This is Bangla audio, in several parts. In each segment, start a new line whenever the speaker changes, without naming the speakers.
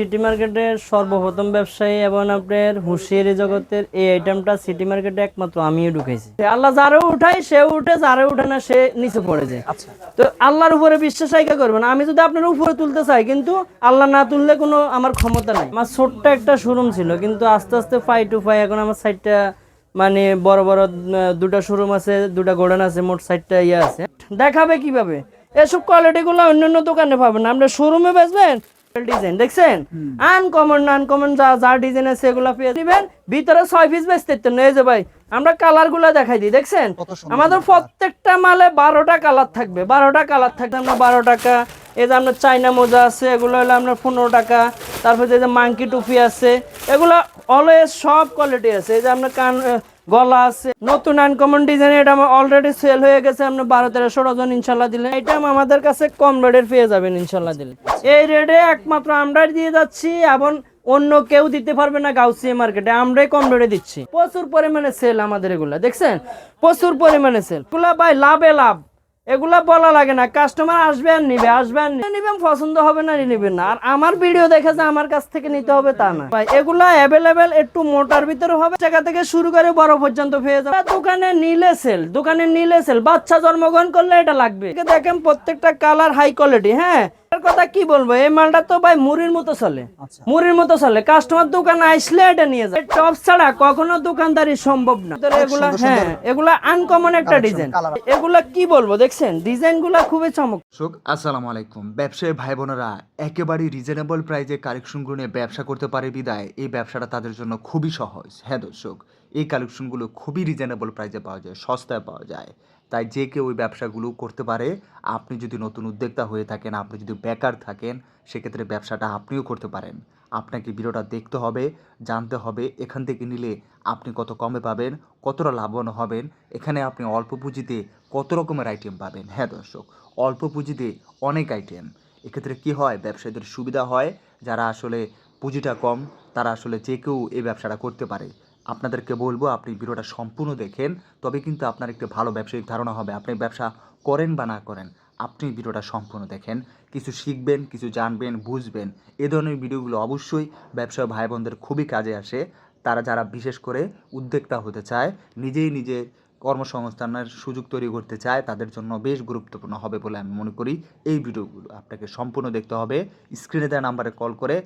সিটি মার্কেটের সর্বপ্রথম ব্যবসায়ী এবং আপনার হুঁশিয়ারি জগতের এই আইটেমটা সিটি মার্কেটে একমাত্র আমিও ঢুকেছি আল্লাহ যারে উঠাই সে উঠে যারে উঠে না সে নিচে পড়ে যায়।
আচ্ছা।
তো আল্লাহর উপরে বিশ্বাস আইকা করবেন। আমি যদি আপনার উপরে তুলতে চাই কিন্তু আল্লাহ না তুললে কোনো আমার ক্ষমতা নাই। আমার ছোট্ট একটা শোরুম ছিল কিন্তু আস্তে আস্তে ফাই টু ফাই এখন আমার সাইডটা মানে বড় বড় দুটা শোরুম আছে দুটা গোডান আছে মোট সাইডটা ইয়ে আছে। দেখাবে কীভাবে? এসব কোয়ালিটি গুলো অন্যান্য দোকানে পাবেন না। আপনি শোরুমে বেচবেন ডিজাইন দেখছেন? আনকমন আনকমন যা যা ডিজাইন আছে এগুলো পেয়ে দিবেন ভিতরে ছয় পিস বেচতে ইচ্ছেন না, এই যে ভাই আমরা কালারগুলা দেখাই দিই দেখছেন? আমাদের প্রত্যেকটা মালে বারোটা কালার থাকবে। বারোটা কালার থাকবে আমরা বারো টাকা এই যে আপনার চাইনা মোজা আছে এগুলো হলো আপনার পনেরো টাকা তারপর যে মাংকি টুপি আছে এগুলো অলওয়েজ সব কোয়ালিটি আছে। এই যে আপনার কান গলা আছে। নতুন আনকমন ডিজাইন এটা আমার অলরেডি সেল হয়ে গেছে। আপনি বারো তেরোশো ডজন ইনশাল্লাহ দিলে। এটা আমাদের কাছে কম রেটের পেয়ে যাবেন ইনশাল্লাহ দিলে। এই রেটে একমাত্র আমরা দিয়ে যাচ্ছি এবং অন্য কেউ দিতে পারবে না গাউসিয়া মার্কেটে আমরাই কম রেটে দিচ্ছি। প্রচুর পরিমাণে সেল আমাদের এগুলা। দেখছেন? প্রচুর পরিমাণে সেল এগুলা ভাই লাভে লাভ। এগুলা বলা লাগে না। কাস্টমার আসবে আর নিবে আসবে আর নিবে, নিবেন, পছন্দ হবে না, নিবেন না। আর আমার ভিডিও দেখে যে আমার কাছ থেকে নিতে হবে তা না। ভাই, এগুলা অ্যাভেলেবেল একটু মোটার ভিতরে হবে জায়গা থেকে শুরু করে বড় পর্যন্ত পেয়ে যাবে। দোকানে নিলে সেল দোকানে নিলে সেল বাচ্চা জন্মগ্রহণ করলে এটা লাগবে। দেখেন প্রত্যেকটা কালার হাই কোয়ালিটি হ্যাঁ? কথা কি বলব? এই মালটা তো ভাই মুড়ির মতো চলে।
আচ্ছা।
মুড়ির মতো চলে। কাস্টমার দোকানে আসলে এটা নিয়ে যায়। টপ ছাড়া কখনো দোকানদারি সম্ভব না। এগুলা হ্যাঁ এগুলা আনকমন একটা ডিজাইন এগুলা কি বলব? দেখছেন ডিজাইনগুলা খুবই চমক
দর্শক আসসালামু আলাইকুম। ব্যবসায়ী ভাই বোনেরা একেবারেই রিজনেবল প্রাইজে কালেকশনগুলো নিয়ে ব্যবসা করতে পারে বিদায়। এই ব্যবসাটা তাদের জন্য খুবই সহজ। হ্যাঁ দর্শক এই কালেকশনগুলো খুবই রিজনেবল প্রাইজে পাওয়া যায় সস্তায় পাওয়া যায়। তাই যে কেউ ওই ব্যবসাগুলো করতে পারে, আপনি যদি নতুন উদ্যোক্তা হয়ে থাকেন, আপনি যদি বেকার থাকেন, সেক্ষেত্রে ব্যবসাটা আপনিও করতে পারেন। আপনাকে ভিডিওটা দেখতে হবে, জানতে হবে, এখান থেকে নিলে আপনি কত কমে পাবেন, কতটা লাভবান হবেন, এখানে আপনি অল্প পুঁজিতে কত রকমের আইটেম পাবেন। হ্যাঁ দর্শক, অল্প পুঁজিতে অনেক আইটেম এক্ষেত্রে কি হয়? ব্যবসায়ীদের সুবিধা হয়, যারা আসলে পুঁজিটা কম, তারা আসলে যে কেউ এই ব্যবসাটা করতে পারে। আপনাদেরকে বলব, আপনি ভিডিওটা সম্পূর্ণ দেখেন, তবে কিন্তু আপনার একটি ভালো ব্যবসায়িক ধারণা হবে। আপনি ব্যবসা করেন বা না করেন, আপনি ভিডিওটা সম্পূর্ণ দেখেন। কিছু শিখবেন, কিছু জানবেন, বুঝবেন। এ ধরনের ভিডিওগুলো অবশ্যই ব্যবসা ভাই বোনদের খুবই কাজে আসে। তারা যারা বিশেষ করে উদ্যোক্তা হতে চায়, নিজেই নিজের কর্মসংস্থানের সুযোগ তৈরি করতে চায়, তাদের জন্য বেশ গুরুত্বপূর্ণ হবে বলে আমি মনে করি। এই ভিডিওগুলো আপনাকে সম্পূর্ণ দেখতে হবে। স্ক্রিনে দেওয়া নাম্বারে কল করে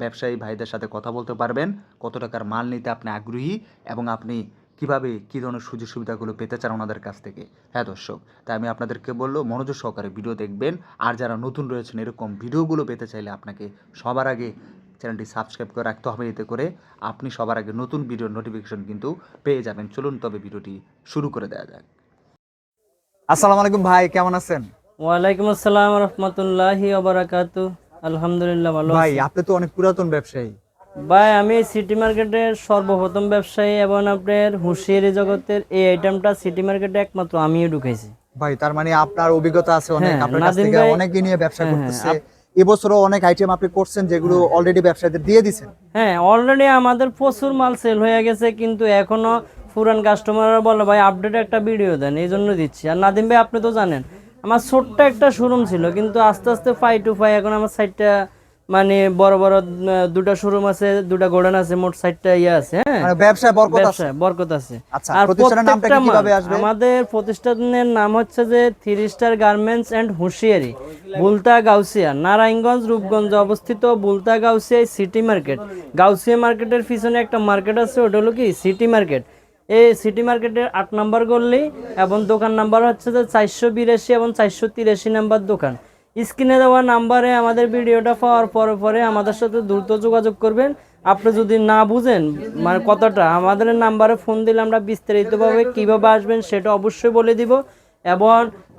ব্যবসায়ী ভাইদের সাথে কথা বলতে পারবেন, কত টাকার মাল নিতে আপনি আগ্রহী এবং আপনি কীভাবে কী ধরনের সুযোগ সুবিধাগুলো পেতে চান ওনাদের কাছ থেকে। হ্যাঁ দর্শক, তাই আমি আপনাদেরকে বলল, মনোযোগ সহকারে ভিডিও দেখবেন। আর যারা নতুন রয়েছেন, এরকম ভিডিওগুলো পেতে চাইলে আপনাকে সবার আগে চ্যানেলটি সাবস্ক্রাইব করে রাখতে হবে। এতে করে আপনি সবার আগে নতুন ভিডিওর নোটিফিকেশন কিন্তু পেয়ে যাবেন। চলুন তবে ভিডিওটি শুরু করে দেওয়া যাক।
আসসালামু আলাইকুম ভাই, কেমন আছেন?
ওয়ালাইকুম আসসালাম রহমতুল্লাহি ওবারাকাতু আলহামদুলিল্লাহ ভালো
ভাই আপনি তো অনেক পুরাতন ব্যবসায়ী।
ভাই আমি সিটি মার্কেটের সর্বপ্রথম ব্যবসায়ী এবং আপনার হুঁশিয়ারি জগতের এই আইটেমটা সিটি মার্কেটে একমাত্র আমিও ঢুকেছি
ভাই তার মানে আপনার অভিজ্ঞতা আছে অনেক
হ্যাঁ,
আপনার কাছ থেকে অনেকে নিয়ে ব্যবসা
হ্যাঁ,
করতেছে। এবছরও অনেক আইটেম আপনি করছেন যেগুলো অলরেডি ব্যবসায়ীদের দিয়ে দিছেন।
হ্যাঁ অলরেডি আমাদের প্রচুর মাল সেল হয়ে গেছে কিন্তু এখনও পুরান কাস্টমাররা বলে ভাই আপডেট একটা ভিডিও দেন এই জন্য দিচ্ছি। আর নাদিম ভাই আপনি তো জানেন আমার ছোট্ট একটা শোরুম ছিল কিন্তু আস্তে আস্তে ফাই টু ফাই এখন আমার সাইডটা মানে বড় বড় দুটা শোরুম আছে দুটা গোডান আছে মোট সাইডটা ইয়ে আছে হ্যাঁ?
মানে ব্যবসায় বরকত আছে।
বরকত আছে।
আচ্ছা,
আর
প্রতিষ্ঠানের নামটা কীভাবে আসবে?
আমাদের প্রতিষ্ঠানের নাম হচ্ছে যে three star garments and hosiery বুলতা Gausia Narayanganj Rupganj অবস্থিত বুলতা গাউসিয়া সিটি মার্কেট গাউসিয়া মার্কেটের পিছনে একটা মার্কেট আছে ওটা হলো কি? সিটি মার্কেট এই সিটি মার্কেটের আট নাম্বার গল্লি এবং দোকান নাম্বার হচ্ছে যে চারশো বিরাশি এবং চারশো তিরাশি নাম্বার দোকান। স্ক্রিনে দেওয়া নাম্বারে আমাদের ভিডিওটা পাওয়ার পরে পরে আমাদের সাথে দ্রুত যোগাযোগ করবেন। আপনি যদি না বুঝেন মানে কতটা আমাদের নাম্বারে ফোন দিলে আমরা বিস্তারিতভাবে কীভাবে আসবেন সেটা অবশ্যই বলে দিব। এবং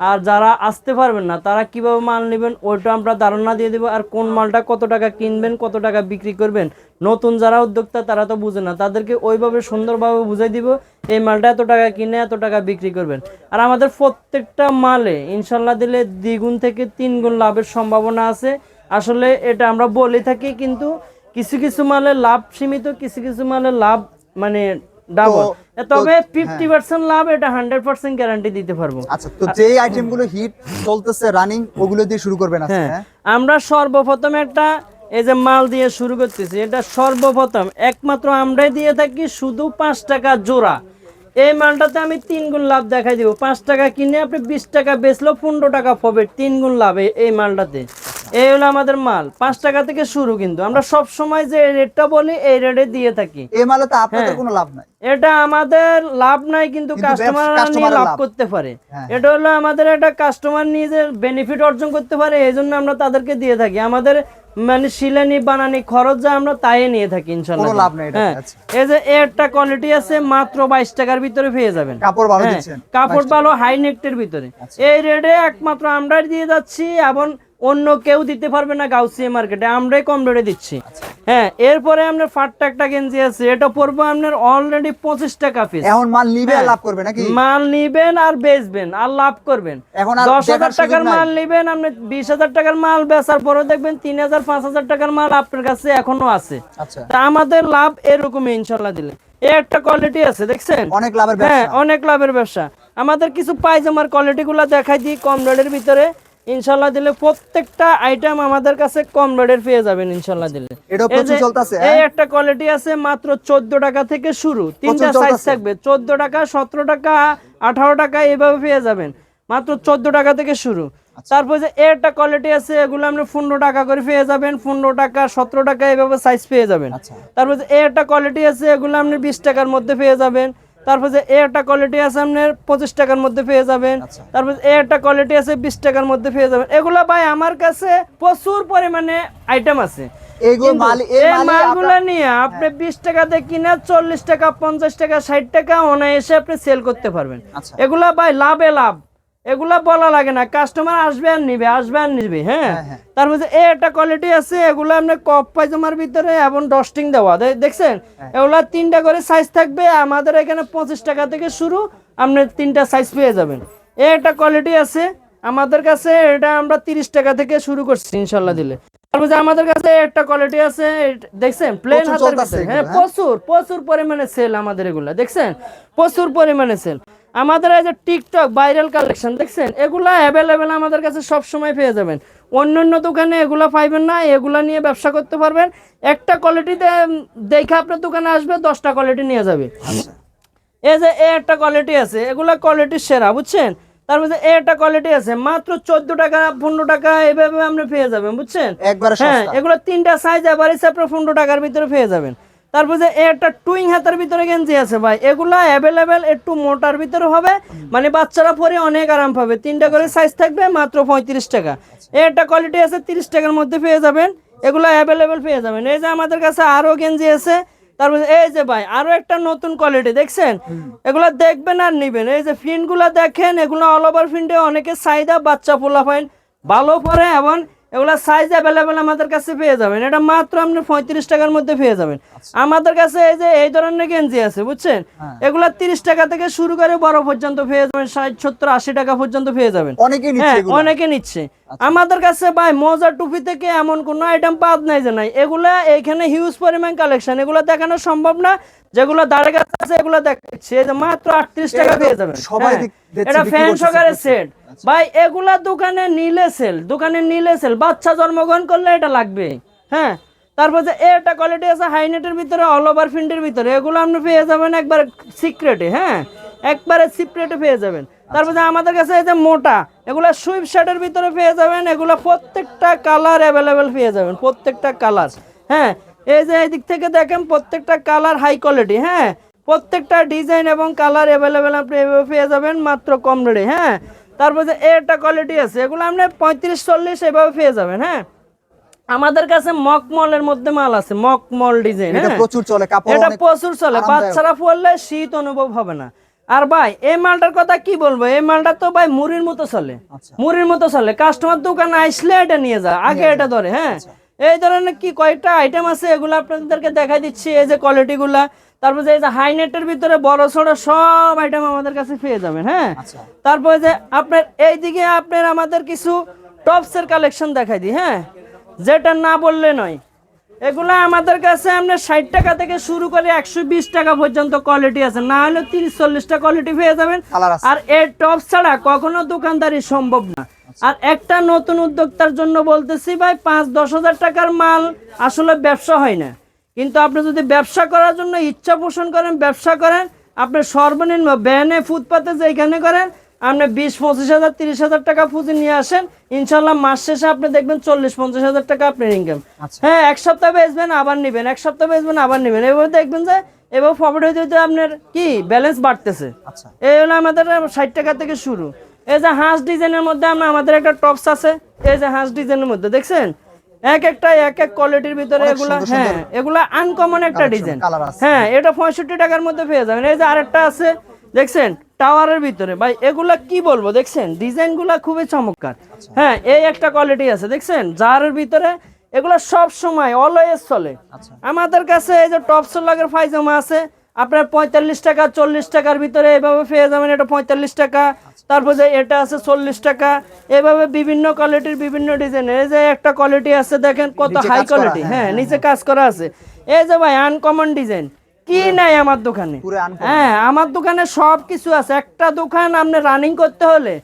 আর যারা আসতে পারবেন না, তারা কীভাবে মাল নেবেন, ওইটা আমরা ধারণা দিয়ে দিব। আর কোন মালটা কত টাকা কিনবেন, কত টাকা বিক্রি করবেন, নতুন যারা উদ্যোক্তা তারা তো বুঝে না। তাদেরকে ওইভাবে সুন্দরভাবে বুঝাই দিব, এই মালটা এত টাকা কিনে, এত টাকা বিক্রি করবেন। আর আমাদের প্রত্যেকটা মালে ইনশাল্লাহ দিলে দ্বিগুণ থেকে তিন গুণ লাভের সম্ভাবনা আছে। আসলে এটা আমরা বলে থাকি, কিন্তু কিছু কিছু মালে লাভ সীমিত, কিছু কিছু মালে লাভ মানে ডাবল তবে ফিফটি পার্সেন্ট লাভ এটা হান্ড্রেড পার্সেন্ট গ্যারান্টি দিতে পারব।
আচ্ছা তো যেই আইটেমগুলো হিট চলতেছে রানিং ওগুলো দিয়ে শুরু করবেন আজকে
হ্যাঁ।
হ্যাঁ?
আমরা সর্বপ্রথম একটা এই যে মাল দিয়ে শুরু করতেছি এটা সর্বপ্রথম একমাত্র আমরাই দিয়ে থাকি শুধু পাঁচ টাকা জোড়া। এই মালটাতে আমি তিন গুণ লাভ দেখাই দিব। পাঁচ টাকা কিনে আপনি বিশ টাকা বেচলো পনেরো টাকা পাবে তিন গুণ লাভ এই মালটাতে। এই হলো আমাদের মাল। পাঁচ টাকা থেকে শুরু কিন্তু। আমরা সব সময় যে রেটটা বলি এই রেটে দিয়ে থাকি।
এই মালে তো আপনাদের
হ্যাঁ।
কোনো লাভ নাই।
এটা আমাদের লাভ নাই কিন্তু কাস্টমার নিয়ে লাভ। করতে পারে।
হ্যাঁ।
এটা হলো আমাদের একটা কাস্টমার নিয়ে যে বেনিফিট অর্জন করতে পারে এই জন্য আমরা তাদেরকে দিয়ে থাকি। আমাদের মানে শিলানি বানানি খরচ যা আমরা তাই নিয়ে থাকি ইনশাল্লাহ।
কোনো লাভ নেই এটাতে,
হ্যাঁ।
আচ্ছা।
এই যে একটা কোয়ালিটি আছে মাত্র বাইশ টাকার ভিতরে পেয়ে যাবেন।
কাপড় ভালো দিচ্ছেন।
কাপড় ভালো হাই নেকটের ভিতরে।
আচ্ছা।
এই রেটে একমাত্র আমরাই দিয়ে যাচ্ছি এবং অন্য কেউ দিতে পারবে না গাউসিয়া মার্কেটে আমরাই কম রেটে দিচ্ছি।
আচ্ছা।
হ্যাঁ এরপরে আপনার ফাটটা একটা গেঞ্জি আছে এটা পড়ব আপনার অলরেডি পঁচিশ টাকা পিস
এখন মাল নিবে আর
হ্যাঁ।
লাভ করবে নাকি?
মাল নিবেন আর বেচবেন আর লাভ করবেন।
এখন
দশ হাজার টাকার মাল নিবেন আপনি বিশ হাজার টাকার মাল বেচার পরে দেখবেন তিন হাজার পাঁচ হাজার টাকার মাল আপনার কাছে এখনও আছে।
আচ্ছা।
তা আমাদের লাভ এরকমই ইনশাল্লাহ দিলে। একটা কোয়ালিটি আছে দেখছেন?
অনেক লাভের
হ্যাঁ অনেক লাভের ব্যবসা। আমাদের কিছু পায়জামার কোয়ালিটি গুলা দেখাই দিই কম রেটের ভিতরে। ইনশাল্লাহ দিলে প্রত্যেকটা আইটেম আমাদের কাছে কম রেটের পেয়ে যাবেন ইনশাল্লাহ দিলে। এই
প্রচুর চলতেছে
এই একটা কোয়ালিটি আছে মাত্র চোদ্দ টাকা থেকে শুরু তিনটা সাইজ থাকবে চোদ্দ টাকা সতেরো টাকা আঠারো টাকা এইভাবে পেয়ে যাবেন। মাত্র চোদ্দ টাকা থেকে শুরু।
আচ্ছা।
তারপর যে একটা কোয়ালিটি আছে এগুলো আপনি পনেরো টাকা করে পেয়ে যাবেন পনেরো টাকা সতেরো টাকা এইভাবে সাইজ পেয়ে যাবেন।
আচ্ছা।
তারপর যে একটা কোয়ালিটি আছে এগুলো আপনি বিশ টাকার মধ্যে পেয়ে যাবেন। তারপর যে এর একটা কোয়ালিটি আছে আপনার পঁচিশ টাকার মধ্যে পেয়ে যাবেন।
আচ্ছা।
তারপর এর একটা কোয়ালিটি আছে বিশ টাকার মধ্যে পেয়ে যাবেন। এগুলো ভাই আমার কাছে প্রচুর পরিমাণে আইটেম আছে। নিয়ে আপনি বিশ টাকাতে কিনে চল্লিশ টাকা পঞ্চাশ টাকা ষাট টাকা অনায়াসে আপনি সেল করতে পারবেন।
আচ্ছা।
এগুলা ভাই লাভে লাভ। এগুলা বলা লাগে না। কাস্টমার আসবে আর নিবে আসবে আর নিবে হ্যাঁ?
তার মধ্যে
তারপর যে এই একটা কোয়ালিটি আছে এগুলো আপনি কপ পায়জামার ভিতরে এবং ডস্টিং দেওয়া। দেখছেন?
হ্যাঁ।
এগুলা তিনটা করে সাইজ থাকবে আমাদের এখানে পঁচিশ টাকা থেকে শুরু আপনি তিনটা সাইজ পেয়ে যাবেন। এই একটা কোয়ালিটি আছে আমাদের কাছে এটা আমরা তিরিশ টাকা থেকে শুরু করছি ইনশাল্লাহ দিলে। তারপর আমাদের কাছে একটা কোয়ালিটি আছে দেখছেন? প্লেন হাতের হ্যাঁ
হ্যাঁ?
প্রচুর প্রচুর পরিমাণে সেল আমাদের এগুলা দেখছেন? প্রচুর পরিমাণে সেল আমাদের এই যে টিকটক ভাইরাল কালেকশন দেখছেন? এগুলা অ্যাভেলেবেল আমাদের কাছে সব সময় পেয়ে যাবেন। অন্য অন্য দোকানে এগুলা পাইবেন না এগুলা নিয়ে ব্যবসা করতে পারবেন। একটা কোয়ালিটিতে দেখে আপনার দোকানে আসবে দশটা কোয়ালিটি নিয়ে যাবে।
আচ্ছা।
এই যে এ একটা কোয়ালিটি আছে এগুলা কোয়ালিটির সেরা বুঝছেন? তারপর যে এ একটা কোয়ালিটি আছে মাত্র চোদ্দ টাকা পনেরো টাকা এভাবে আপনি পেয়ে যাবেন বুঝছেন?
একবারে
হ্যাঁ এগুলো তিনটা সাইজ আবার আপনার পনেরো টাকার ভিতরে পেয়ে যাবেন। তারপর যে একটা টুইং হাতের ভিতরে গেঞ্জি আছে ভাই এগুলা অ্যাভেলেবেল একটু মোটার ভিতরে হবে। মানে বাচ্চারা পরে অনেক আরাম পাবে। তিনটা করে সাইজ থাকবে মাত্র পঁয়ত্রিশ টাকা। এই একটা কোয়ালিটি আছে তিরিশ টাকার মধ্যে পেয়ে যাবেন। এগুলো অ্যাভেলেবেল পেয়ে যাবেন। এই যে আমাদের কাছে আরও গেঞ্জি আছে তারপর এই যে ভাই আরও একটা নতুন কোয়ালিটি দেখছেন? এগুলো দেখবেন আর নিবেন। এই যে ফিনগুলা দেখেন এগুলো অল ওভার ফিন্টে অনেকে চাহিদা বাচ্চা পোলা পাইন ভালো পরে এবং এগুলা সাইজ অ্যাভেলেবেল আমাদের কাছে পেয়ে যাবেন। এটা মাত্র আপনি পঁয়ত্রিশ টাকার মধ্যে পেয়ে যাবেন। আমাদের কাছে এই যে এই ধরনের গেঞ্জি আছে বুঝছেন?
হ্যাঁ।
এগুলা তিরিশ টাকা থেকে শুরু করে বড় পর্যন্ত পেয়ে যাবেন ষাট সত্তর আশি টাকা পর্যন্ত পেয়ে যাবেন। হ্যাঁ
আচ্ছা।
অনেকে নিচ্ছে। আমাদের কাছে ভাই মজা টুপি থেকে এমন কোন আইটেম বাদ নাই যে নাই। এগুলা এখানে হিউজ পরিমাণ কালেকশন এগুলো দেখানো সম্ভব না। যেগুলো দাঁড়ে কাছে আছে এগুলো যে মাত্র আটত্রিশ টাকা পেয়ে যাবেন
সবাই
হ্যাঁ,
দেখছি
এটা ফ্যান সকারে সেট ভাই এগুলা দোকানে নিলে সেল দোকানে নিলে সেল বাচ্চা জন্মগ্রহণ করলে এটা লাগবে। হ্যাঁ তারপর যে এটা কোয়ালিটি আছে হাইনেটের ভিতরে অল ওভার ফিন্ডের ভিতরে এগুলো আপনি পেয়ে যাবেন একবার সিক্রেটে হ্যাঁ? একবারে সিক্রেটে পেয়ে যাবেন। তারপর যে আমাদের কাছে এই যে মোটা এগুলো সুইপ শার্টের ভিতরে পেয়ে যাবেন এগুলো প্রত্যেকটা কালার অ্যাভেলেবেল পেয়ে যাবেন প্রত্যেকটা কালার হ্যাঁ এই যে এই দিক থেকে দেখেন প্রত্যেকটা কালার হাই কোয়ালিটি হ্যাঁ? প্রত্যেকটা ডিজাইন এবং কালার অ্যাভেলেবেল আপনি এভাবে পেয়ে যাবেন মাত্র কম রেটে হ্যাঁ? তারপর যে একটা কোয়ালিটি আছে এগুলো আপনি পঁয়ত্রিশ চল্লিশ এভাবে পেয়ে যাবেন হ্যাঁ? আমাদের কাছে মকমলের মধ্যে মাল আছে মকমল ডিজাইন
এটা
হ্যাঁ?
প্রচুর চলে কাপড়
এটা প্রচুর চলে বাচ্চারা পরলে শীত অনুভব হবে না। আর ভাই এই মালটার কথা কি বলব? এই মালটা তো ভাই মুড়ির মতো চলে
আচ্ছা।
মুড়ির মতো চলে। কাস্টমার দোকানে আসলে এটা নিয়ে যায় আগে এটা ধরে হ্যাঁ?
আচ্ছা।
এই ধরনের কি কয়েকটা আইটেম আছে এগুলো আপনাদেরকে দেখাই দিচ্ছি এই যে কোয়ালিটি গুলা। তারপর যে এই যে হাই নেটের ভিতরে বড় ছোট সব আইটেম আমাদের কাছে পেয়ে যাবেন হ্যাঁ?
আচ্ছা।
তারপরে যে আপনার এইদিকে আপনার আমাদের কিছু টপসের কালেকশন দেখাই দিই হ্যাঁ? যেটা না বললে নয়। এগুলো আমাদের কাছে আপনার ষাট টাকা থেকে শুরু করে একশো বিশ টাকা পর্যন্ত কোয়ালিটি আছে। না হলে তিরিশ চল্লিশটা কোয়ালিটি পেয়ে যাবেন। আর এই টপ ছাড়া কখনো দোকানদারি সম্ভব না। আর একটা নতুন উদ্যোক্তার জন্য বলতেছি ভাই পাঁচ দশ হাজার টাকার মাল আসলে ব্যবসা হয় না। কিন্তু আপনি যদি ব্যবসা করার জন্য ইচ্ছা পোষণ করেন ব্যবসা করেন আপনি সর্বনিম্ন ব্যানে ফুটপাতে যেখানে করেন আপনি বিশ পঁচিশ হাজার তিরিশ হাজার টাকা পুঁজি নিয়ে আসেন ইনশাল্লাহ মাস শেষে আপনি দেখবেন চল্লিশ পঞ্চাশ হাজার টাকা আপনার ইনকাম
আচ্ছা।
হ্যাঁ এক সপ্তাহ বেচবেন আবার নেবেন এক সপ্তাহ বেচবেন আবার নেবেন। এভাবে দেখবেন যে এবার প্রফিট হইতে হইতে আপনার কি? ব্যালেন্স বাড়তেছে।
আচ্ছা।
এই হলো আমাদের ষাট টাকা থেকে শুরু। এই যে হাঁস ডিজাইনের মধ্যে আমরা আমাদের একটা টপস আছে এই যে হাঁস ডিজাইনের মধ্যে দেখছেন? এক একটা এক এক কোয়ালিটির ভিতরে এগুলা হ্যাঁ এগুলা আনকমন একটা ডিজাইন হ্যাঁ এটা পঁয়ষট্টি টাকার মধ্যে পেয়ে যাবেন। এই যে আরেকটা আছে দেখছেন? টাওয়ারের ভিতরে। ভাই এগুলা কি বলব দেখছেন? ডিজাইনগুলা খুবই চমৎকার।
আচ্ছা।
হ্যাঁ এই একটা কোয়ালিটি আছে দেখছেন? জারের ভিতরে এগুলা সব সময় অলওয়েজ চলে।
আচ্ছা।
আমাদের কাছে এই যে টপ সোলাগের ফাইজামা আছে আপনার পঁয়তাল্লিশ টাকা চল্লিশ টাকার ভিতরে এভাবে পেয়ে যাবেন এটা পঁয়তাল্লিশ টাকা। তারপর যে এটা আছে চল্লিশ টাকা। এভাবে বিভিন্ন কোয়ালিটির বিভিন্ন ডিজাইনের এই যে একটা কোয়ালিটি আছে দেখেন কত হাই কোয়ালিটি
হ্যাঁ,
হ্যাঁ নিচে কাজ করা আছে। এই যে ভাই আনকমন ডিজাইন কি নাই আমার দোকানে? হ্যাঁ আমার দোকানে সব কিছু আছে। একটা দোকান আপনি রানিং করতে হলে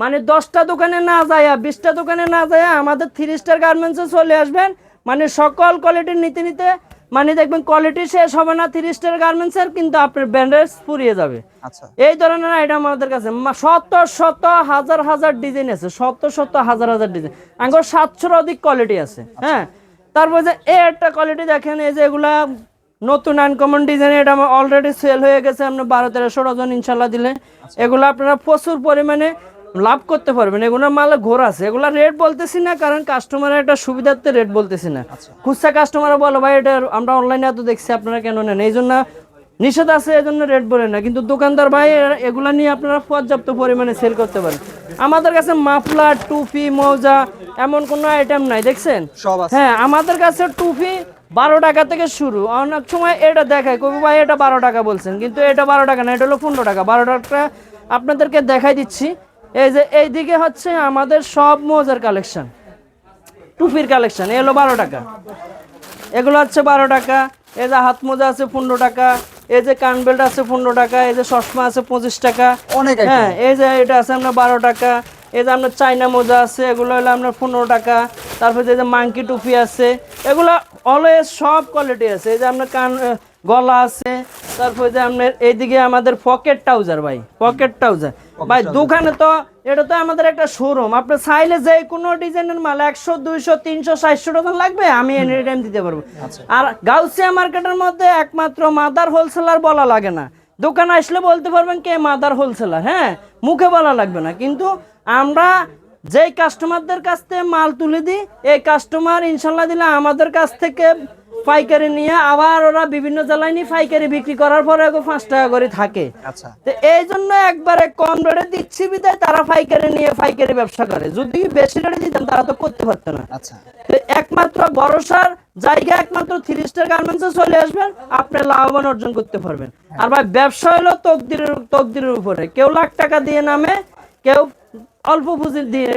মানে দশটা দোকানে না যায় বিশটা দোকানে না যায় আমাদের থ্রি স্টার গার্মেন্টসে চলে আসবেন। মানে সকল কোয়ালিটির নিতে নিতে মানে দেখবেন কোয়ালিটি শেষ হবে না থ্রি স্টার গার্মেন্টসের কিন্তু আপনার ব্যান্ডেজ ফুরিয়ে যাবে।
আচ্ছা।
এই ধরনের আইটেম আমাদের কাছে শত শত হাজার হাজার ডিজাইন আছে শত শত হাজার হাজার ডিজাইন আঙ্গুর সাতশোর অধিক কোয়ালিটি আছে হ্যাঁ? তারপর যে এই একটা কোয়ালিটি দেখেন এই যে এগুলা নতুন আনকমন ডিজাইন এটা আমার অলরেডি সেল হয়ে গেছে আপনার বারো তেরোশো ডজন ইনশাল্লাহ দিলে। এগুলো আপনারা প্রচুর পরিমাণে লাভ করতে পারবেন এগুলোর মালে ঘোর আছে। এগুলা রেট বলতেছি না কারণ কাস্টমারের একটা সুবিধার্থে রেট বলতেছি না। খুচরা কাস্টমার বলো ভাই এটা আমরা অনলাইনে এত দেখছি আপনারা কেন নেন? এই জন্য নিষেধ আছে এই জন্য রেট বলে না। কিন্তু দোকানদার ভাই এগুলা নিয়ে আপনারা পর্যাপ্ত পরিমাণে সেল করতে পারেন। আমাদের কাছে মাফলার টুপি মৌজা এমন কোনো আইটেম নাই দেখছেন?
সব
হ্যাঁ আমাদের কাছে টুপি বারো টাকা থেকে শুরু। অনেক সময় এটা দেখায় কবি ভাই এটা বারো টাকা বলছেন কিন্তু এটা বারো টাকা না এটা হলো পনেরো টাকা। বারো টাকা আপনাদেরকে দেখাই দিচ্ছি। এই যে এইদিকে হচ্ছে আমাদের সব মোজার কালেকশন। টুপির কালেকশন এ হলো বারো টাকা। এগুলো হচ্ছে বারো টাকা এই যে হাত মোজা আছে পনেরো টাকা এই যে কান বেল্ট আছে পনেরো টাকা এই যে চশমা আছে পঁচিশ টাকা।
অনেক
হ্যাঁ এই যে এটা আছে আপনার বারো টাকা এই যে আপনার চাইনা মোজা আছে এগুলো হলো আপনার পনেরো টাকা। তারপর যে যে মাংকি টুপি আছে এগুলো অলওয়েজ সব কোয়ালিটি আছে। এই যে আপনার কান গলা আছে তারপর যে আপনার এইদিকে আমাদের পকেট ট্রাউজার ভাই পকেট ট্রাউজার ভাই দোকানে তো এটা তো আমাদের একটা শোরুম আপনি চাইলে যে কোনো ডিজাইনের মাল একশো দুইশো তিনশো চারশো টাকা লাগবে আমি এনি টাইম দিতে পারব। আর গাউসিয়া মার্কেটের মধ্যে একমাত্র মাদার হোলসেলার বলা লাগে না। দোকানে আসলে বলতে পারবেন কে মাদার হোলসেলার হ্যাঁ? মুখে বলা লাগবে না। কিন্তু আমরা যেই কাস্টমারদের কাছ থেকে মাল তুলে দিই এই কাস্টমার ইনশাল্লাহ দিলে আমাদের কাছ থেকে পাইকারি নিয়ে আবার ওরা বিভিন্ন জেলায় নিয়ে পাইকারি বিক্রি করার পরে পাঁচ টাকা করে থাকে।
আচ্ছা।
তো এই জন্য একবারে কম রেটে দিচ্ছি বিদায় তারা পাইকারি নিয়ে পাইকারি ব্যবসা করে। যদি বেশি রেটে দিতাম তারা তো করতে পারতো না।
আচ্ছা।
তো একমাত্র ভরসার জায়গা একমাত্র থ্রি স্টার গার্মেন্টসে চলে আসবেন আপনি লাভবান অর্জন করতে পারবেন। আর ভাই ব্যবসা হলো তকদিরের তকদিরের উপরে। কেউ লাখ টাকা দিয়ে নামে কেউ অল্প পুঁজি দিয়ে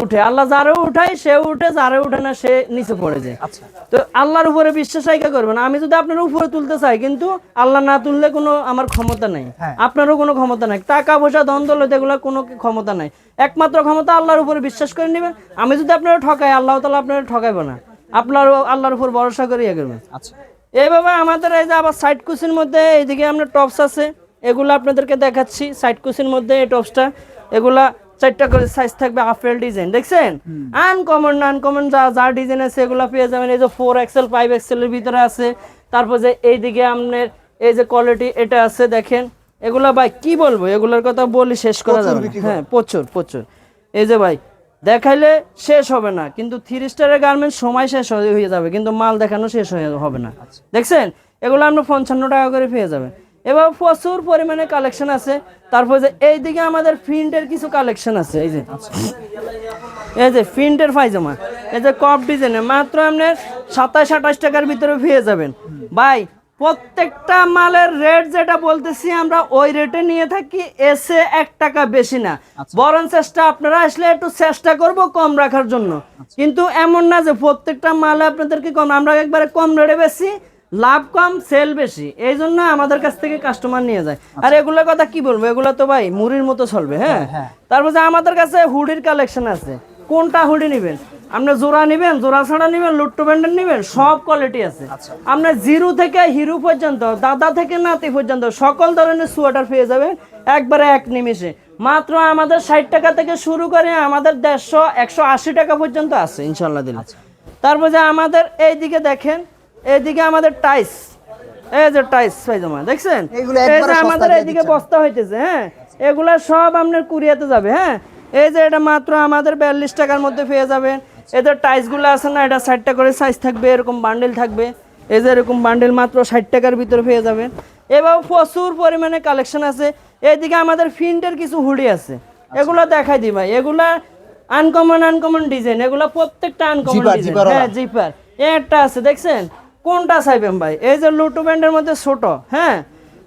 উঠে আল্লাহ যারে উঠায় সে উঠে যারে উঠে না সে নিচে পড়ে যায়।
আচ্ছা।
তো আল্লাহর উপরে বিশ্বাস আইকা করবেন। আমি যদি আপনার উপরে তুলতে চাই কিন্তু আল্লাহ না তুললে কোনো আমার ক্ষমতা নাই।
হ্যাঁ।
আপনারও কোনো ক্ষমতা নাই। টাকা পয়সা ধন দৌলত এগুলো কোনো ক্ষমতা নাই। একমাত্র ক্ষমতা আল্লাহর উপরে বিশ্বাস করে নেবেন। আমি যদি আপনারা ঠকাই আল্লাহ তালা আপনারা ঠকাইবো না। আপনার আল্লাহর উপর ভরসা করে ইয়ে করবেন।
আচ্ছা।
এইভাবে আমাদের এই যে আবার সাইড কুচির মধ্যে এইদিকে আমরা টপস আছে। এগুলো আপনাদেরকে দেখাচ্ছি। সাইড কুচির মধ্যে এই টপসটা এগুলা চারটা করে সাইজ থাকবে আপেল ডিজাইন দেখছেন? আনকমন আনকমন যা যা ডিজাইন আছে এগুলো পেয়ে যাবেন। এই যে ফোর এক্সেল ফাইভ এক্সেলের ভিতরে আছে। তারপর যে এইদিকে আপনার এই যে কোয়ালিটি এটা আছে দেখেন। এগুলা ভাই কি বলব? এগুলোর কথা বলি শেষ করা যাবে। হ্যাঁ প্রচুর প্রচুর। এই যে ভাই দেখাইলে শেষ হবে না। কিন্তু থ্রি স্টারের গার্মেন্টস সময় শেষ হয়ে হয়ে যাবে। কিন্তু মাল দেখানো শেষ হয়ে হবে না। দেখছেন? এগুলো আমরা পঞ্চান্ন টাকা করে পেয়ে যাবেন। এবার প্রচুর পরিমাণে কালেকশন আছে। তারপর যে এইদিকে আমাদের প্রিন্টের কিছু কালেকশন আছে এই যে। এই যে প্রিন্টের পায়জামা এই যে কপ ডিজাইনে মাত্র আপনার সাতাশ আঠাশ টাকার ভিতরে পেয়ে যাবেন। ভাই প্রত্যেকটা মালের রেট যেটা বলতেছি আমরা ওই রেটে নিয়ে থাকি এসে এক টাকা বেশি না। বরং চেষ্টা আপনারা আসলে একটু চেষ্টা করব কম রাখার জন্য। কিন্তু এমন না যে প্রত্যেকটা মালে আপনাদেরকে কম আমরা একবারে কম রেটে বেশি লাভ কম সেল বেশি। এই জন্য আমাদের কাছ থেকে কাস্টমার নিয়ে যায়। আর এগুলোর কথা কি বলব? এগুলো তো ভাই মুড়ির মতো চলবে হ্যাঁ? তারপর যে আমাদের কাছে হুডির কালেকশন আছে। কোনটা হুডি নেবেন? আপনি জোড়া নেবেন জোড়া ছাড়া নেবেন লুট্টু ব্যান্ডের নেবেন সব কোয়ালিটি আছে। আপনার জিরো থেকে হিরো পর্যন্ত দাদা থেকে নাতি পর্যন্ত সকল ধরনের সোয়েটার পেয়ে যাবেন একবারে এক নিমিষে। মাত্র আমাদের ষাট টাকা থেকে শুরু করে আমাদের দেড়শো একশো আশি টাকা পর্যন্ত আছে ইনশাল্লাহ দিলে। তারপর যে আমাদের এইদিকে দেখেন এইদিকে আমাদের টাইস। এই যে টাইস পাইজামা দেখছেন? এই যে আমাদের
দিয়ে
এইদিকে বস্তা হইতেছে হ্যাঁ? এগুলা সব আপনার কুরিয়াতে যাবে হ্যাঁ? এই যে এটা মাত্র আমাদের বিয়াল্লিশ টাকার মধ্যে পেয়ে যাবেন। এদের টাইসগুলো আছে না এটা ষাট টাকা করে সাইজ থাকবে এরকম বান্ডেল থাকবে। এই যে এরকম বান্ডেল মাত্র ষাট টাকার ভিতরে পেয়ে যাবেন। এবার প্রচুর পরিমাণে কালেকশন আছে। এইদিকে আমাদের ফিন্টের কিছু হুডি আছে। এগুলো দেখাই দিই ভাই। এগুলা আনকমন আনকমন ডিজাইন এগুলা প্রত্যেকটা আনকমন ডিজাইন হ্যাঁ জিপার। একটা আছে দেখছেন? কোনটা চাইবেন ভাই? এই যে লুটু ব্যান্ডের মধ্যে ছোট হ্যাঁ?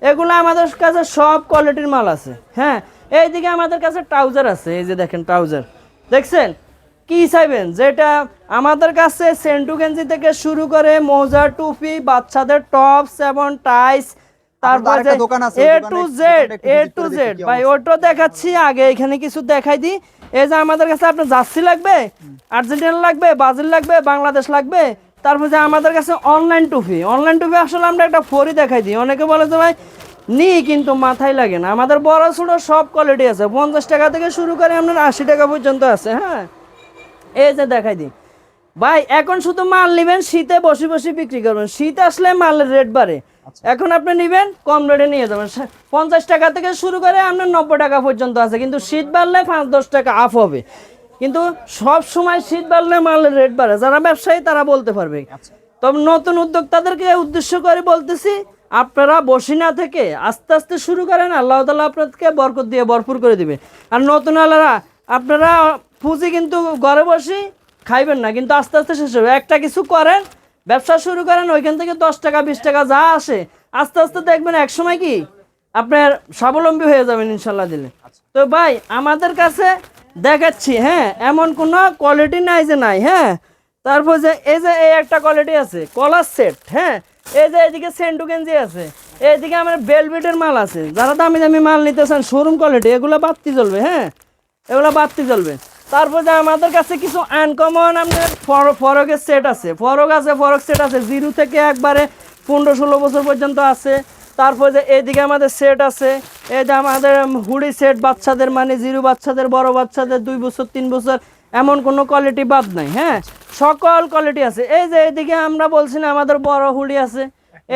এগুলো আমাদের কাছে সব কোয়ালিটির মাল আছে হ্যাঁ? এইদিকে আমাদের কাছে ট্রাউজার আছে এই যে দেখেন ট্রাউজার দেখছেন? কি চাইবেন? যেটা আমাদের কাছে সেন্টু গেঞ্জি থেকে শুরু করে মোজা টুপি বাচ্চাদের টপস এবং টাইস তারপর A to Z A to Z ভাই ওটা দেখাচ্ছি আগে এখানে কিছু দেখাই দিই। এই যে আমাদের কাছে আপনার জার্সি লাগবে আর্জেন্টিনা লাগবে ব্রাজিল লাগবে বাংলাদেশ লাগবে তারপর যে আমাদের কাছে অনলাইন টুপি। অনলাইন টুপি আসলে আমরা একটা ফরি দেখাই দিই। অনেকে বলে যে ভাই নি কিন্তু মাথায় লাগে না। আমাদের বড় ছোট সব কোয়ালিটি আছে। পঞ্চাশ টাকা থেকে শুরু করে আপনার আশি টাকা পর্যন্ত আছে হ্যাঁ? এই যে দেখাই দিই। ভাই এখন শুধু মাল নেবেন শীতে বসে বসে বিক্রি করবেন। শীত আসলে মালের রেট বাড়ে। এখন আপনি নেবেন কম রেটে নিয়ে যাবেন। পঞ্চাশ টাকা থেকে শুরু করে আপনার নব্বই টাকা পর্যন্ত আছে। কিন্তু শীত বাড়লে পাঁচ দশ টাকা আপ হবে। কিন্তু সব সময় শীত বাড়লে মালের রেট বাড়ে। যারা ব্যবসায়ী তারা বলতে পারবে। তবে নতুন উদ্যোক্তাদেরকে উদ্দেশ্য করে বলতেছি আপনারা বসি না থেকে আস্তে আস্তে শুরু করেন আল্লাহ তালা আপনাদেরকে বরকত দিয়ে ভরপুর করে দিবে। আর নতুন আলারা আপনারা পুঁজি কিন্তু ঘরে বসে খাইবেন না কিন্তু আস্তে আস্তে শেষ হবে। একটা কিছু করেন ব্যবসা শুরু করেন ওইখান থেকে দশ টাকা বিশ টাকা যা আসে আস্তে আস্তে দেখবেন এক সময় কি আপনার স্বাবলম্বী হয়ে যাবেন ইনশাল্লাহ দিলে। তো ভাই আমাদের কাছে দেখাচ্ছি হ্যাঁ এমন কোনো কোয়ালিটি নাই যে নাই হ্যাঁ। তারপর যে এই যে এই একটা কোয়ালিটি আছে কলার সেট হ্যাঁ। এই যে এদিকে সেন্টু গেঞ্জি আছে, এইদিকে আমার বেলভেটের মাল আছে। যারা দামি দামি মাল নিতে চান শোরুম কোয়ালিটি এগুলো বাড়তি চলবে হ্যাঁ। এগুলো বাড়তি চলবে। তারপর যে আমাদের কাছে কিছু আনকমন আপনার ফর- ফরকের সেট আছে, ফরক আছে, ফরক সেট আছে, জিরো থেকে একবারে পনেরো ষোলো বছর পর্যন্ত আছে। তারপর যে এইদিকে আমাদের সেট আছে, এই যে আমাদের হুডি সেট বাচ্চাদের মানে জিরো বাচ্চাদের, বড় বাচ্চাদের, দুই বছর, তিন বছর, এমন কোনো কোয়ালিটি বাদ নাই হ্যাঁ? সকল কোয়ালিটি আছে। এই যে এইদিকে আমরা বলছি না, আমাদের বড় হুডি আছে।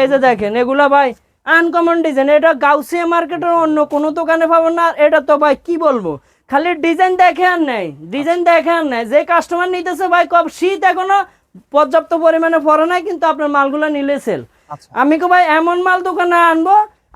এই যে দেখেন, এগুলা ভাই আনকমন ডিজাইন এটা গাউসিয়া মার্কেটের অন্য কোনো দোকানে পাবেন না। এটা তো ভাই, কি বলব? খালি ডিজাইন দেখে আর নেই। ডিজাইন দেখে আর নেই। যে কাস্টমার নিতেছে ভাই, কব শীত এখনও পর্যাপ্ত পরিমাণে পরে নাই, কিন্তু আপনার মালগুলো নিলে সেল। আমি কো ভাই এমন মাল দোকানে আনব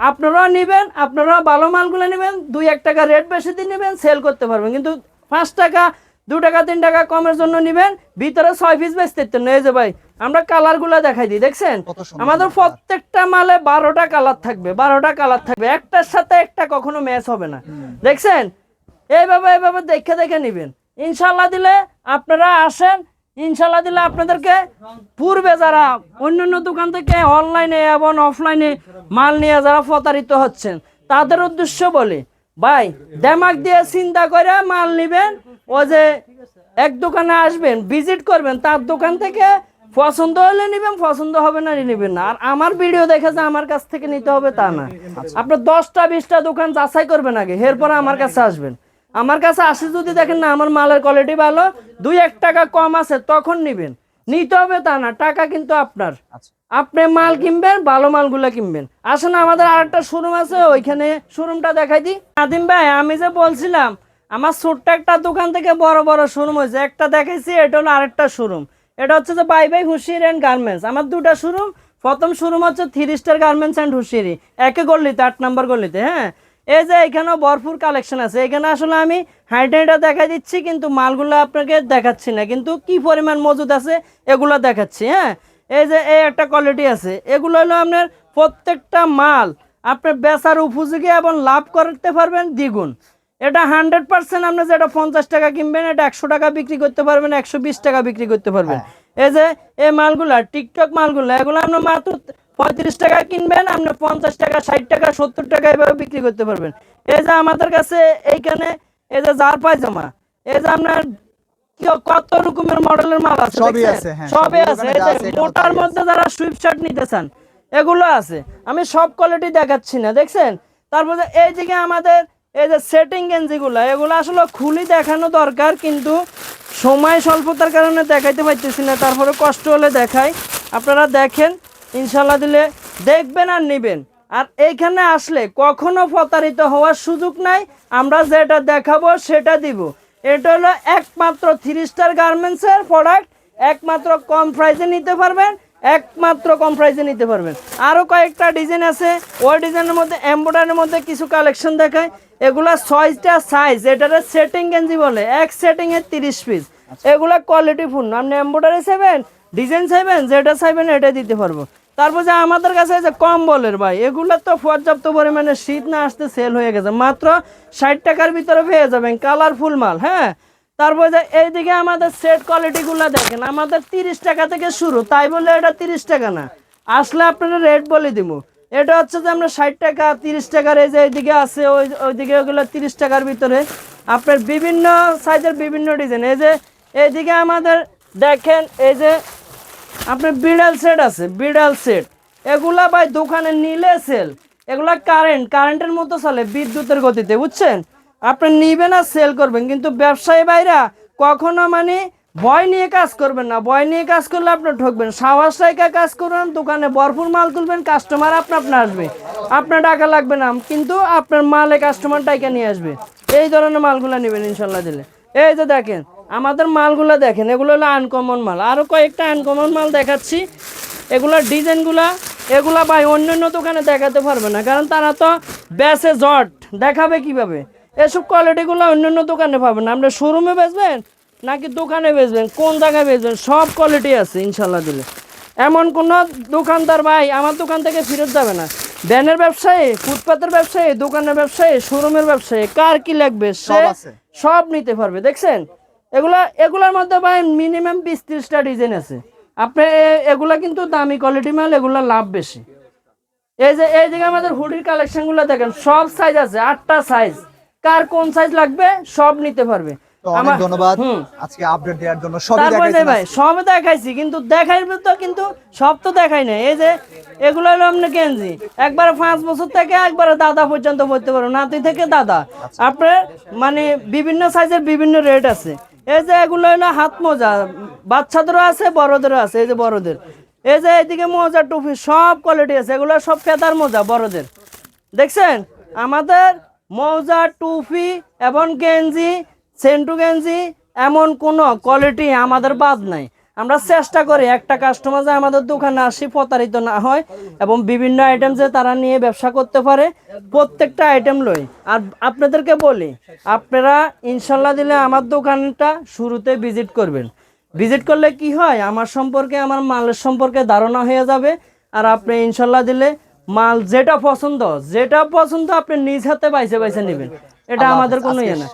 আপনারাও নেবেন আপনারাও ভালো মালগুলো নেবেন দুই এক টাকা রেট বেশি দিয়ে নেবেন সেল করতে পারবেন। কিন্তু পাঁচ টাকা দু টাকা তিন টাকা কমের জন্য নেবেন ভিতরে ছয় পিস বেচতে দিতেন না। এই যে ভাই আমরা কালারগুলো দেখাই দিই দেখছেন? আমাদের প্রত্যেকটা মালে বারোটা কালার থাকবে বারোটা কালার থাকবে। একটার সাথে একটা কখনো ম্যাচ হবে না। দেখছেন? এইভাবে এইভাবে দেখে দেখে নেবেন। ইনশাল্লাহ দিলে আপনারা আসেন ইনশাল্লাহ দিলে আপনাদেরকে পূর্বে যারা অন্যান্য দোকান থেকে অনলাইনে এবং অফলাইনে মাল নিয়ে যারা প্রতারিত হচ্ছেন, তাদের উদ্দেশ্য বলে, ভাই দেমাগ দিয়ে চিন্তা করে মাল নিবেন, ও যে এক দোকানে আসবেন, ভিজিট করবেন, তার দোকান থেকে পছন্দ হলে নেবেন, পছন্দ হবে না নেবেন না। আর আমার ভিডিও দেখে যে আমার কাছ থেকে নিতে হবে তা না। আপনার দশটা বিশটা দোকান যাচাই করবেন আগে, এরপরে আমার কাছে আসবেন। আমার কাছে আসে যদি দেখেন না আমার মালের কোয়ালিটি ভালো দুই এক টাকা কম আছে তখন নিবেন। নিতে হবে তা না টাকা কিন্তু আপনার।
আচ্ছা।
আপনি মাল কিনবেন ভালো মালগুলো কিনবেন। আসেন আমাদের আরেকটা শোরুম আছে ওইখানে শোরুমটা দেখাই দিই। আদিম ভাই আমি যে বলছিলাম আমার ছোট্ট একটা দোকান থেকে বড় বড় শোরুম হয়েছে। একটা দেখাইছি এটা হলো আরেকটা শোরুম এটা হচ্ছে যে বাই বাই হুশিয়ারি অ্যান্ড গার্মেন্টস আমার দুটা শোরুম প্রথম শোরুম হচ্ছে থ্রি স্টার গার্মেন্টস অ্যান্ড হুশিয়ারি। একে গল্লিতে আট নম্বর গল্লিতে হ্যাঁ? এই যে এখানেও ভরপুর কালেকশন আছে। এখানে আসলে আমি হাইডেনটা দেখা দিচ্ছি কিন্তু মালগুলো আপনাকে দেখাচ্ছি না। কিন্তু কি পরিমাণ মজুদ আছে এগুলো দেখাচ্ছি হ্যাঁ? এই যে এই একটা কোয়ালিটি আছে। এগুলো হলো আপনার প্রত্যেকটা মাল আপনার বেচার উপযোগী এবং লাভ করতে পারবেন দ্বিগুণ। এটা হান্ড্রেড পার্সেন্ট আপনি যেটা পঞ্চাশ টাকা কিনবেন এটা একশো টাকা বিক্রি করতে পারবেন একশো বিশ টাকা বিক্রি করতে পারবেন। এই যে এই মালগুলা টিকটক মালগুলা এগুলো আপনার মাত্র পঁয়ত্রিশ টাকা কিনবেন আপনি পঞ্চাশ টাকা ষাট টাকা সত্তর টাকা এভাবে বিক্রি করতে পারবেন। এই যে আমাদের কাছে এইখানে এই যে জার পায়জামা এই যে আপনার কত রকমের মডেলের মাল আছে
সবই আছে, হ্যাঁ,
সবই আছে। মোটার মধ্যে যারা সুইফট শার্ট নিতে চান এগুলো আছে। আমি সব কোয়ালিটি দেখাচ্ছি না দেখছেন? তারপরে এই দিকে আমাদের এই যে সেটিং গেঞ্জিগুলো এগুলো আসলে খুলি দেখানো দরকার কিন্তু সময় স্বল্পতার কারণে দেখাইতে পারতেছি না। তারপরে কষ্ট হলে দেখাই। আপনারা দেখেন ইনশাল্লাহ দিলে দেখবেন আর নেবেন। আর এইখানে আসলে কখনো প্রতারিত হওয়ার সুযোগ নাই আমরা যেটা দেখাবো সেটা দিব। এটা হলো একমাত্র থ্রি স্টার গার্মেন্টসের প্রোডাক্ট একমাত্র কম প্রাইসে নিতে পারবেন একমাত্র কম প্রাইসে নিতে পারবেন। আরও কয়েকটা ডিজাইন আছে ওই ডিজাইনের মধ্যে এম্ব্রয়ডারির মধ্যে কিছু কালেকশন দেখায় এগুলা ছয়টা সাইজ এটারে সেটিং গেঞ্জি বলে এক সেটিংয়ে তিরিশ পিস এগুলা কোয়ালিটি ফুল আপনি এম্ব্রয়ডারি চাইবেন ডিজাইন চাইবেন, যেটা চাইবেন এটা দিতে পারব। তারপর যে আমাদের কাছে যে কম্বলের ভাই, এগুলো তো পর্যাপ্ত পরিমাণে শীত না আসতে সেল হয়ে গেছে। মাত্র ষাট টাকার ভিতরে পেয়ে যাবেন কালারফুল মাল হ্যাঁ? তারপর যে এইদিকে আমাদের সেট কোয়ালিটিগুলো দেখেন, আমাদের তিরিশ টাকা থেকে শুরু। তাই বলে এটা তিরিশ টাকা না। আসলে আপনারা রেট বলে দিব। এটা হচ্ছে যে আমরা ষাট টাকা, তিরিশ টাকার এই যে এইদিকে আছে, ওই ওইদিকে ওগুলো তিরিশ টাকার ভিতরে। আপনার বিভিন্ন সাইজের বিভিন্ন ডিজাইন এই যে এইদিকে আমাদের দেখেন, এই যে আপনার বিড়াল সেট আছে, বিড়াল সেট এগুলা ভাই দোকানে নিলে সেল এগুলা কারেন্ট কারেন্টের মতো চলে বিদ্যুতের গতিতে, বুঝছেন? আপনি নিবেন আর সেল করবেন, কিন্তু ব্যবসায়ী ভাইরা কখনো মানে ভয় নিয়ে কাজ করবেন না। ভয় নিয়ে কাজ করলে আপনি ঠকবেন। সাহস রেখে কাজ করবেন দোকানে ভরপুর মাল তুলবেন কাস্টমার আপনা আপনা আসবে। আপনার টাকা লাগবে না, কিন্তু আপনার মালে কাস্টমার টাকা নিয়ে আসবে। এই ধরনের মালগুলো নেবেন ইনশাল্লাহ দিলে। এই যে দেখেন আমাদের মালগুলো দেখেন এগুলো হলো আনকমন মাল। আরও কয়েকটা আনকমন মাল দেখাচ্ছি। এগুলোর ডিজাইনগুলা এগুলা ভাই অন্য অন্য দোকানে দেখাতে পারবে না কারণ তারা তো বেসে জট। দেখাবে কীভাবে? এসব কোয়ালিটিগুলো অন্য অন্য দোকানে পাবেন না। আপনি শোরুমে বেচবেন নাকি দোকানে বেচবেন? কোন জায়গায় বেচবেন? সব কোয়ালিটি আছে ইনশাল্লাহ দিলে। এমন কোন দোকানদার ভাই আমার দোকান থেকে ফেরত যাবে না। ব্যানের ব্যবসায়ী ফুটপাতের ব্যবসায়ী দোকানের ব্যবসায়ী শোরুমের ব্যবসায়ী কার কি লাগবে সে
আছে।
সব নিতে পারবে দেখছেন? এগুলা এগুলার মধ্যে ভাই মিনিমাম বিশ ত্রিশটা ডিজাইন আছে। আপনি এগুলা কিন্তু দামি কোয়ালিটি মাল এগুলা লাভ বেশি। এই যে এই দিকে আমাদের হুডির কালেকশনগুলো দেখেন সব সাইজ আছে আটটা সাইজ কার কোন সাইজ লাগবে সব নিতে পারবে। আমার-
ধন্যবাদ। আজকে আপডেট দেওয়ার জন্য সবই
তারপরে ভাই সব দেখাইছি কিন্তু দেখাইবে তো কিন্তু সব তো দেখাই না এই যে এগুলো হলো আপনি গেঞ্জি। একবারে পাঁচ বছর থেকে একবারে দাদা পর্যন্ত পড়তে পারো নাতি থেকে দাদা। আপনার মানে বিভিন্ন সাইজের বিভিন্ন রেট আছে। এই যে এগুলো না হাত মোজা, বাচ্চাদেরও আছে, বড়দেরও আছে, এই যে বড়দের। এই যে এইদিকে মোজা, টুপি, সব কোয়ালিটি আছে, এগুলো সব ফেদার মোজা, বড়দের। দেখছেন? আমাদের মৌজা, টুপি এবং গেঞ্জি, সেন্টু গেঞ্জি, এমন কোনো কোয়ালিটি আমাদের বাদ নাই। আমরা চেষ্টা করি একটা কাস্টমার যে আমাদের দোকানে আসি প্রতারিত না হয় এবং বিভিন্ন আইটেম যে তারা নিয়ে ব্যবসা করতে পারে প্রত্যেকটা আইটেম লই। আর আপনাদেরকে বলি আপনারা ইনশাল্লাহ দিলে আমার দোকানটা শুরুতে ভিজিট করবেন। ভিজিট করলে কি হয়? আমার সম্পর্কে আমার মালের সম্পর্কে ধারণা হয়ে যাবে। আর আপনি ইনশাল্লাহ দিলে মাল যেটা পছন্দ যেটা পছন্দ আপনি নিজ হাতে বাইছে বাইছে নেবেন। এটা আমাদের কোনো ইয়ে না।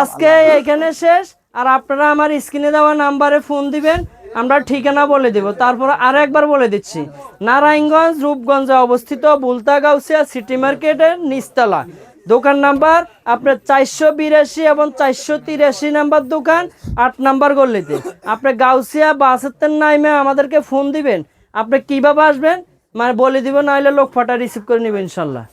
আজকে এখানে শেষ। আর আপনারা আমার স্ক্রিনে দেওয়া নাম্বারে ফোন দিবেন, আমরা ঠিকানা বলে দিব। তারপর আর একবার বলে দিচ্ছি, নারায়ণগঞ্জ, রূপগঞ্জে অবস্থিত বুলতা গাউসিয়া সিটি মার্কেটের নিচতলা। দোকান নাম্বার, আপনার চারশো বিরাশি এবং চারশো তিরাশি নাম্বার দোকান, আট নাম্বার গল্লিতে আপনি গাউসিয়া বাসের নাইমে আমাদেরকে ফোন দিবেন, আপনি কীভাবে আসবেন মানে বলে দিব, নাহলে লোক ফাটা রিসিভ করে নেবেন ইনশাল্লাহ।